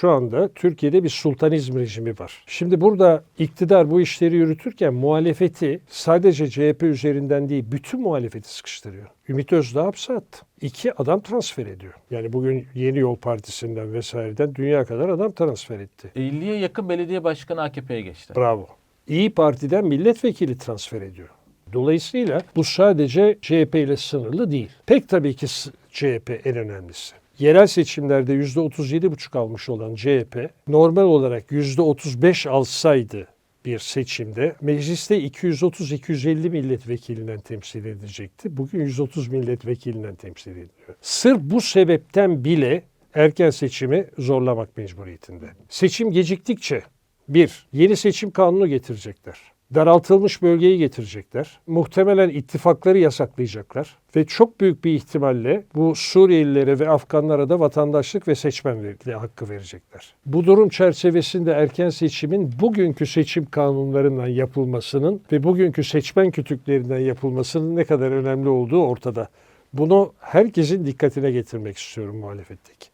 şu anda Türkiye'de bir sultanizm rejimi var. Şimdi burada iktidar bu işleri yürütürken muhalefeti sadece CHP üzerinden değil bütün muhalefeti sıkıştırıyor. Ümit Özdağ hapse attı. İki adam transfer ediyor. Yani bugün Yeni Yol Partisi'nden vesaireden dünya kadar adam transfer etti. 50'ye yakın belediye başkanı AKP'ye geçti. Bravo. İyi Parti'den milletvekili transfer ediyor. Dolayısıyla bu sadece CHP ile sınırlı değil. Pek tabii ki CHP en önemlisi. Yerel seçimlerde %37,5 almış olan CHP normal olarak %35 alsaydı bir seçimde mecliste 230-250 milletvekilinden temsil edecekti. Bugün 130 milletvekilinden temsil ediliyor. Sırf bu sebepten bile erken seçimi zorlamak mecburiyetinde. Seçim geciktikçe bir, yeni seçim kanunu getirecekler. Daraltılmış bölgeyi getirecekler. Muhtemelen ittifakları yasaklayacaklar. Ve çok büyük bir ihtimalle bu Suriyelilere ve Afganlara da vatandaşlık ve seçmen hakkı verecekler. Bu durum çerçevesinde erken seçimin bugünkü seçim kanunlarından yapılmasının ve bugünkü seçmen kütüklerinden yapılmasının ne kadar önemli olduğu ortada. Bunu herkesin dikkatine getirmek istiyorum muhalefetteki.